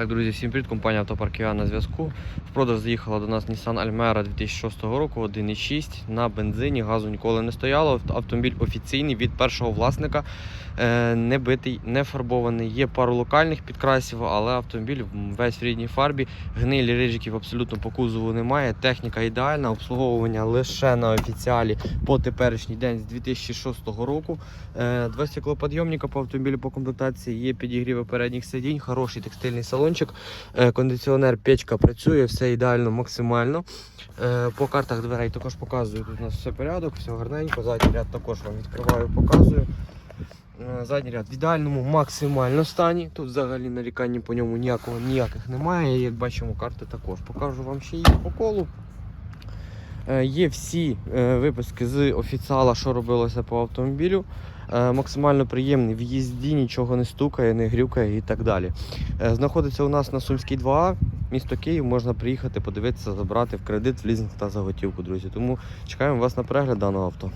Так, друзі, всім привіт, компанія Автопарк Іван на зв'язку. В продаж заїхала до нас Nissan Almera 2006 року, 1.6 на бензині, газу ніколи не стояло. Автомобіль офіційний від першого власника, е, не битий, не фарбований. Є пару локальних підкрасів, але автомобіль весь в рідній фарбі. Гнилі рижиків абсолютно по кузову немає. Техніка ідеальна, обслуговування лише на офіціалі по теперішній день з 2006 року. Е, Два стеклоподйомника по автомобілю по комплектації, є підігріви передніх сидінь, хороший текстильний салончик, е, кондиціонер, печка працює, все ідеально, максимально. Е, По картах дверей також показую, тут у нас все порядок, все гарненько. Задній ряд також вам відкриваю, показую. Е, Задній ряд в ідеальному максимально стані. Тут взагалі нарікань по ньому ніякого, ніяких немає. Як бачимо, карти також. Покажу вам ще їх по колу. Е, Є всі випуски виписки з офіціала, що робилося по автомобілю. Е, Максимально приємний в їзді, нічого не стукає, не грюкає і так далі. Е, Знаходиться у нас на Сумській 2А, місто Київ. Можна приїхати, подивитися, забрати в кредит, в лізинг та заготівку, друзі. Тому чекаємо вас на перегляд даного авто.